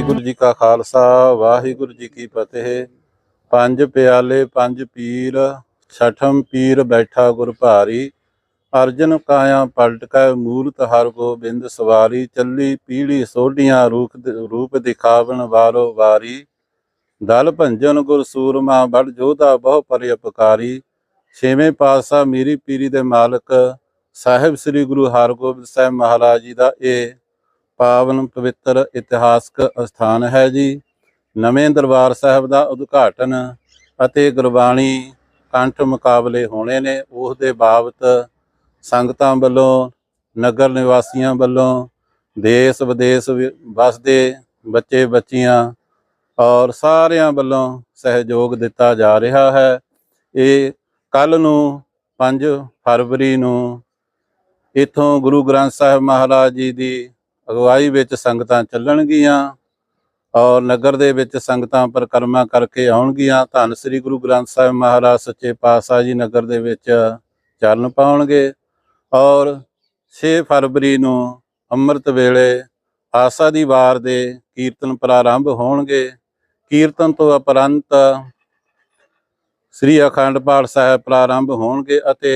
ਵਾਹਿਗੁਰੂ ਜੀ ਕਾ ਖਾਲਸਾ, ਵਾਹਿਗੁਰੂ ਜੀ ਕੀ ਫਤਿਹ। ਪੰਜ ਪਿਆਲੇ, ਪੰਜ ਪੀਰ, ਛਠਮ ਪੀਰ ਬੈਠਾ ਗੁਰ ਭਾਰੀ। ਅਰਜਨ ਕਾਇਆ ਪਲਟ ਕੈ ਮੂਰਤ ਹਰ ਗੋਬਿੰਦ ਸਵਾਰੀ। ਚੱਲੀ ਪੀੜੀ ਸੋਢੀਆਂ ਰੂਪ ਰੂਪ ਦਿਖਾਵਣ ਵਾਰੋ ਵਾਰੀ। ਦਲ ਭੰਜਨ ਗੁਰ ਸੂਰਮਾ, ਬੜ ਜੋਧਾ ਬਹੁ ਪਰਿ ਉਪਕਾਰੀ ਛੇਵੇਂ ਪਾਤਸ਼ਾਹ ਮੀਰੀ ਪੀਰੀ ਦੇ ਮਾਲਕ, ਸਾਹਿਬ ਸ੍ਰੀ ਗੁਰੂ ਹਰਗੋਬਿੰਦ ਸਾਹਿਬ ਮਹਾਰਾਜ ਜੀ ਦਾ ਇਹ ਪਾਵਨ ਪਵਿੱਤਰ ਇਤਿਹਾਸਕ ਅਸਥਾਨ ਹੈ ਜੀ। ਨਵੇਂ ਦਰਬਾਰ ਸਾਹਿਬ ਦਾ ਉਦਘਾਟਨ ਅਤੇ ਗੁਰਬਾਣੀ ਕੰਠ ਮੁਕਾਬਲੇ ਹੋਣੇ ਨੇ। ਉਸ ਦੇ ਬਾਬਤ ਸੰਗਤਾਂ ਵੱਲੋਂ, ਨਗਰ ਨਿਵਾਸੀਆਂ ਵੱਲੋਂ, ਦੇਸ਼ ਵਿਦੇਸ਼ ਵਿ- ਵਸਦੇ ਬੱਚੇ ਬੱਚੀਆਂ ਔਰ ਸਾਰਿਆਂ ਵੱਲੋਂ ਸਹਿਯੋਗ ਦਿੱਤਾ ਜਾ ਰਿਹਾ ਹੈ। ਇਹ ਕੱਲ ਨੂੰ 5 ਫਰਵਰੀ ਨੂੰ ਇਥੋਂ ਗੁਰੂ ਗ੍ਰੰਥ ਸਾਹਿਬ ਮਹਾਰਾਜ ਜੀ ਦੀ ਅਗਵਾਈ ਵਿੱਚ ਸੰਗਤਾਂ ਚੱਲਣਗੀਆਂ ਔਰ ਨਗਰ ਦੇ ਵਿੱਚ ਸੰਗਤਾਂ ਪਰਿਕਰਮਾ ਕਰਕੇ ਆਉਣਗੀਆਂ। ਧੰਨ ਸ੍ਰੀ ਗੁਰੂ ਗ੍ਰੰਥ ਸਾਹਿਬ ਮਹਾਰਾਜ ਸੱਚੇ ਪਾਤਸ਼ਾਹ ਜੀ ਨਗਰ ਦੇ ਵਿੱਚ ਚਰਨ ਪਾਉਣਗੇ ਔਰ 6 ਫਰਵਰੀ ਨੂੰ ਅੰਮ੍ਰਿਤ ਵੇਲੇ ਆਸਾ ਦੀ ਵਾਰ ਦੇ ਕੀਰਤਨ ਪ੍ਰਾਰੰਭ ਹੋਣਗੇ। ਕੀਰਤਨ ਤੋਂ ਉਪਰੰਤ ਸ੍ਰੀ ਅਖੰਡ ਪਾਠ ਸਾਹਿਬ ਪ੍ਰਾਰੰਭ ਹੋਣਗੇ ਅਤੇ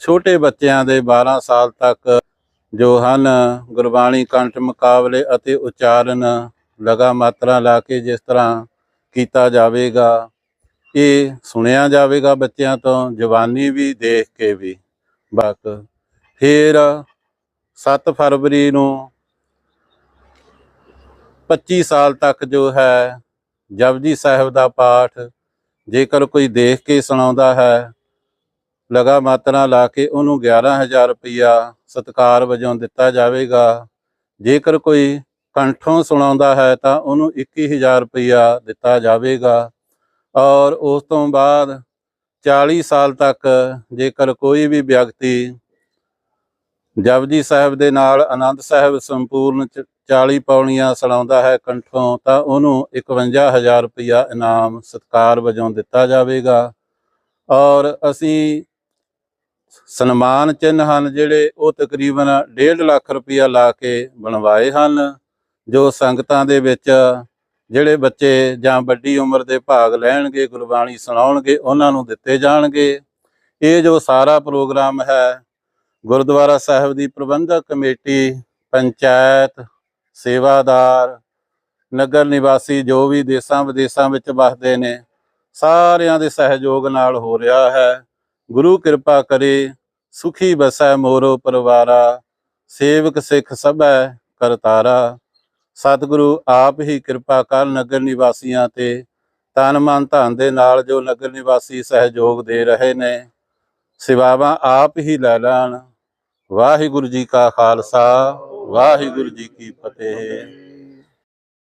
ਛੋਟੇ ਬੱਚਿਆਂ ਦੇ 12 ਸਾਲ ਤੱਕ ਜੋ ਹਨ ਗੁਰਬਾਣੀ ਕੰਠ ਮੁਕਾਬਲੇ ਅਤੇ ਉਚਾਰਨ ਲਗਾ ਮਾਤਰਾ ਲਾ ਕੇ ਜਿਸ ਤਰ੍ਹਾਂ ਕੀਤਾ ਜਾਵੇਗਾ, ਇਹ ਸੁਣਿਆ ਜਾਵੇਗਾ ਬੱਚਿਆਂ ਤੋਂ, ਜਵਾਨੀ ਵੀ ਦੇਖ ਕੇ ਵੀ। ਬਕ ਫਿਰ 7 ਫਰਵਰੀ ਨੂੰ 25 ਸਾਲ ਤੱਕ ਜੋ ਹੈ, ਜਪਜੀ ਸਾਹਿਬ ਦਾ ਪਾਠ ਜੇਕਰ ਕੋਈ ਦੇਖ ਕੇ ਸੁਣਾਉਂਦਾ ਹੈ ਲਗਾ ਮਾਤਰਾ ਲਾ ਕੇ ਉਹਨੂੰ 11000 ਰੁਪਇਆ ਸਤਕਾਰ ਵਜੋਂ ਦਿੱਤਾ ਜਾਵੇਗਾ। ਜੇਕਰ ਕੋਈ ਕੰਠੋਂ ਸੁਣਾਉਂਦਾ ਹੈ ਤਾਂ ਉਹਨੂੰ 21000 ਰੁਪਇਆ ਦਿੱਤਾ ਜਾਵੇਗਾ ਔਰ ਉਸ ਤੋਂ ਬਾਅਦ 40 ਸਾਲ ਤੱਕ ਜੇਕਰ ਕੋਈ ਵੀ ਵਿਅਕਤੀ ਜਪਜੀ ਸਾਹਿਬ ਦੇ ਨਾਲ ਆਨੰਦ ਸਾਹਿਬ ਸੰਪੂਰਨ ਚ- 40 ਪੌੜੀਆਂ ਸੁਣਾਉਂਦਾ ਹੈ ਕੰਠੋਂ ਤਾਂ ਉਹਨੂੰ 51000 ਰੁਪਇਆ ਇਨਾਮ ਸਤਕਾਰ ਵਜੋਂ ਦਿੱਤਾ ਜਾਵੇਗਾ। ਔਰ ਅਸੀਂ ਸਨਮਾਨ ਚਿੰਨ੍ਹ ਹਨ ਜਿਹੜੇ ਉਹ ਤਕਰੀਬਨ 1.5 ਲੱਖ ਰੁਪਇਆ ਲਾ ਕੇ ਬਣਵਾਏ ਹਨ, ਜੋ ਸੰਗਤਾਂ ਦੇ ਵਿੱਚ ਜਿਹੜੇ ਬੱਚੇ ਜਾਂ ਵੱਡੀ ਉਮਰ ਦੇ ਭਾਗ ਲੈਣਗੇ, ਗੁਰਬਾਣੀ ਸੁਣਾਉਣਗੇ, ਉਹਨਾਂ ਨੂੰ ਦਿੱਤੇ ਜਾਣਗੇ। ਇਹ ਜੋ ਸਾਰਾ ਪ੍ਰੋਗਰਾਮ ਹੈ, ਗੁਰਦੁਆਰਾ ਸਾਹਿਬ ਦੀ ਪ੍ਰਬੰਧਕ ਕਮੇਟੀ, ਪੰਚਾਇਤ, ਸੇਵਾਦਾਰ, ਨਗਰ ਨਿਵਾਸੀ ਜੋ ਵੀ ਦੇਸਾਂ ਵਿਦੇਸਾਂ ਵਿੱਚ ਵਸਦੇ ਨੇ, ਸਾਰਿਆਂ ਦੇ ਸਹਿਯੋਗ ਨਾਲ ਹੋ ਰਿਹਾ ਹੈ। ਗੁਰੂ ਕਿਰਪਾ ਕਰੇ, ਸੁਖੀ ਬਸੈ ਮੋਰੋ ਪਰਿਵਾਰਾ, ਸੇਵਕ ਸਿੱਖ ਸਭੈ ਕਰਤਾਰਾ ਸਤਿਗੁਰੂ ਆਪ ਹੀ ਕਿਰਪਾ ਕਰ ਨਗਰ ਨਿਵਾਸੀਆਂ ਤੇ, ਤਨ ਮਨ ਧਨ ਦੇ ਨਾਲ ਜੋ ਨਗਰ ਨਿਵਾਸੀ ਸਹਿਯੋਗ ਦੇ ਰਹੇ ਨੇ, ਸੇਵਾਵਾਂ ਆਪ ਹੀ ਲੈ ਲੈਣ। ਵਾਹਿਗੁਰੂ ਜੀ ਕਾ ਖਾਲਸਾ, ਵਾਹਿਗੁਰੂ ਜੀ ਕੀ ਫਤਿਹ।